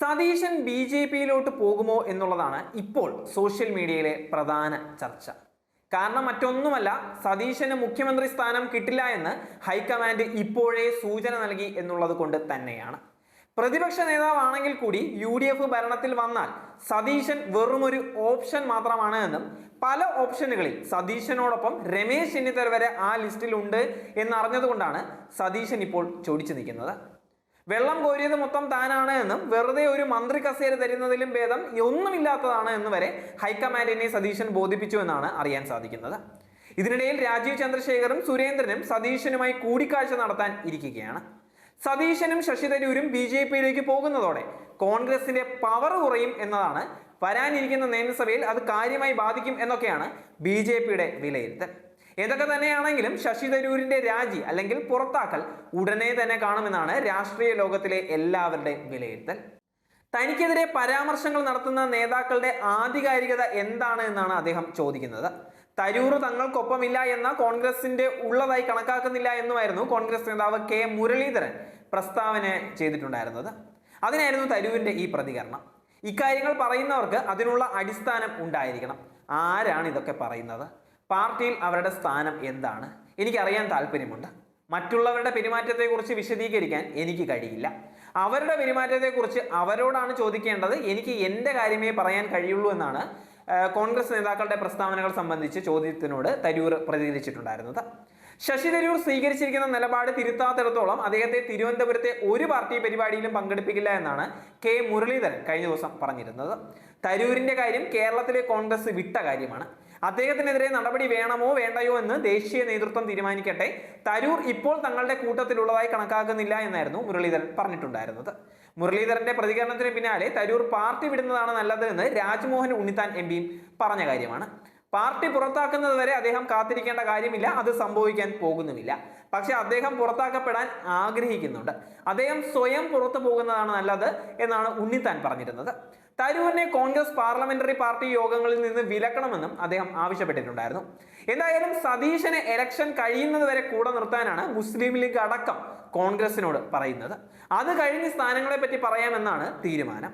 Satheesan B J പിയിലോട്ട് പോകുമോ എന്നുള്ളതാണ് ഇപ്പോൾ സോഷ്യൽ മീഡിയയിലെ പ്രധാന ചർച്ച. കാരണം മറ്റൊന്നുമല്ല സതീശന് മുഖ്യമന്ത്രി സ്ഥാനം കിട്ടില്ല എന്ന് ഹൈക്കമാൻഡ് ഇപ്പോഴേ സൂചന നൽകി എന്നുള്ളത് കൊണ്ട് തന്നെയാണ്. പ്രതിപക്ഷ നേതാവാണെങ്കിൽ കൂടി യു ഡി എഫ് ഭരണത്തിൽ വന്നാൽ സതീശൻ വെറുമൊരു ഓപ്ഷൻ മാത്രമാണ് എന്നും പല ഓപ്ഷനുകളിൽ സതീശനോടൊപ്പം രമേശ് ചെന്നിത്തല വരെ ആ ലിസ്റ്റിലുണ്ട് എന്നറിഞ്ഞതുകൊണ്ടാണ് സതീശൻ ഇപ്പോൾ ചോദിച്ചു നിൽക്കുന്നത്. വെള്ളം കോരിയത് മൊത്തം താനാണ് എന്നും വെറുതെ ഒരു മന്ത്രി കസേര തരുന്നതിലും ഭേദം ഒന്നുമില്ലാത്തതാണ് എന്ന് വരെ ഹൈക്കമാൻഡിനെ സതീശൻ ബോധിപ്പിച്ചു എന്നാണ് അറിയാൻ സാധിക്കുന്നത്. ഇതിനിടയിൽ രാജീവ് ചന്ദ്രശേഖറും സുരേന്ദ്രനും സതീശനുമായി കൂടിക്കാഴ്ച നടത്താൻ ഇരിക്കുകയാണ്. സതീശനും ശശി തരൂരും ബി ജെ പിയിലേക്ക് പോകുന്നതോടെ കോൺഗ്രസിന്റെ പവർ കുറയും എന്നതാണ് വരാനിരിക്കുന്ന നിയമസഭയിൽ അത് കാര്യമായി ബാധിക്കും എന്നൊക്കെയാണ് ബി ജെ പിയുടെ വിലയിരുത്തൽ. ഏതൊക്കെ തന്നെയാണെങ്കിലും ശശി തരൂരിന്റെ രാജി അല്ലെങ്കിൽ പുറത്താക്കൽ ഉടനെ തന്നെ കാണുമെന്നാണ് രാഷ്ട്രീയ ലോകത്തിലെ എല്ലാവരുടെയും വിലയിരുത്തൽ. തനിക്കെതിരെ പരാമർശങ്ങൾ നടത്തുന്ന നേതാക്കളുടെ ആധികാരികത എന്താണ് എന്നാണ് അദ്ദേഹം ചോദിക്കുന്നത്. തരൂർ തങ്ങൾക്കൊപ്പമില്ല എന്ന കോൺഗ്രസിന്റെ ഉള്ളതായി കണക്കാക്കുന്നില്ല എന്നുമായിരുന്നു കോൺഗ്രസ് നേതാവ് കെ മുരളീധരൻ പ്രസ്താവന ചെയ്തിട്ടുണ്ടായിരുന്നത്. അതിനായിരുന്നു തരൂരിന്റെ ഈ പ്രതികരണം. ഇക്കാര്യങ്ങൾ പറയുന്നവർക്ക് അതിനുള്ള അടിസ്ഥാനം ഉണ്ടായിരിക്കണം. ആരാണ് ഇതൊക്കെ പറയുന്നത്? പാർട്ടിയിൽ അവരുടെ സ്ഥാനം എന്താണ്? എനിക്കറിയാൻ താല്പര്യമുണ്ട്. മറ്റുള്ളവരുടെ പെരുമാറ്റത്തെക്കുറിച്ച് വിശദീകരിക്കാൻ എനിക്ക് കഴിയില്ല. അവരുടെ പെരുമാറ്റത്തെക്കുറിച്ച് അവരോടാണ് ചോദിക്കേണ്ടത്. എനിക്ക് എന്റെ കാര്യമേ പറയാൻ കഴിയുള്ളൂ എന്നാണ് കോൺഗ്രസ് നേതാക്കളുടെ പ്രസ്താവനകൾ സംബന്ധിച്ച് ചോദ്യത്തിനോട് തരൂർ പ്രതികരിച്ചിട്ടുണ്ടായിരുന്നത്. ശശി തരൂർ സ്വീകരിച്ചിരിക്കുന്ന നിലപാട് തിരുത്താത്തിടത്തോളം അദ്ദേഹത്തെ തിരുവനന്തപുരത്തെ ഒരു പാർട്ടി പരിപാടിയിലും പങ്കെടുപ്പിക്കില്ല എന്നാണ് കെ മുരളീധരൻ കഴിഞ്ഞ ദിവസം പറഞ്ഞിരുന്നത്. തരൂരിന്റെ കാര്യം കേരളത്തിലെ കോൺഗ്രസ് വിട്ട കാര്യമാണ്. അദ്ദേഹത്തിനെതിരെ നടപടി വേണമോ വേണ്ടയോ എന്ന് ദേശീയ നേതൃത്വം തീരുമാനിക്കട്ടെ. തരൂർ ഇപ്പോൾ തങ്ങളുടെ കൂട്ടത്തിലുള്ളതായി കണക്കാക്കുന്നില്ല എന്നായിരുന്നു മുരളീധരൻ പറഞ്ഞിട്ടുണ്ടായിരുന്നത്. മുരളീധരന്റെ പ്രതികരണത്തിന് പിന്നാലെ തരൂർ പാർട്ടി വിടുന്നതാണ് നല്ലത് എന്ന് രാജ്മോഹൻ ഉണ്ണിത്താൻ എം പിയും പറഞ്ഞ കാര്യമാണ്. പാർട്ടി പുറത്താക്കുന്നത് വരെ അദ്ദേഹം കാത്തിരിക്കേണ്ട കാര്യമില്ല അത് സംഭവിക്കാൻ പോകുന്നുമില്ല. പക്ഷെ അദ്ദേഹം പുറത്താക്കപ്പെടാൻ ആഗ്രഹിക്കുന്നുണ്ട്. അദ്ദേഹം സ്വയം പുറത്തു പോകുന്നതാണ് നല്ലത് എന്നാണ് ഉണ്ണിത്താൻ പറഞ്ഞിരുന്നത്. തരൂരിനെ കോൺഗ്രസ് പാർലമെന്ററി പാർട്ടി യോഗങ്ങളിൽ നിന്ന് വിലക്കണമെന്നും അദ്ദേഹം ആവശ്യപ്പെട്ടിട്ടുണ്ടായിരുന്നു. എന്തായാലും സതീശനെ എലക്ഷൻ കഴിയുന്നത് വരെ കൂടെ നിർത്താനാണ് മുസ്ലിം ലീഗ് അടക്കം കോൺഗ്രസിനോട് പറയുന്നത്. അത് കഴിഞ്ഞ് സ്ഥാനങ്ങളെ പറ്റി പറയാമെന്നാണ് തീരുമാനം.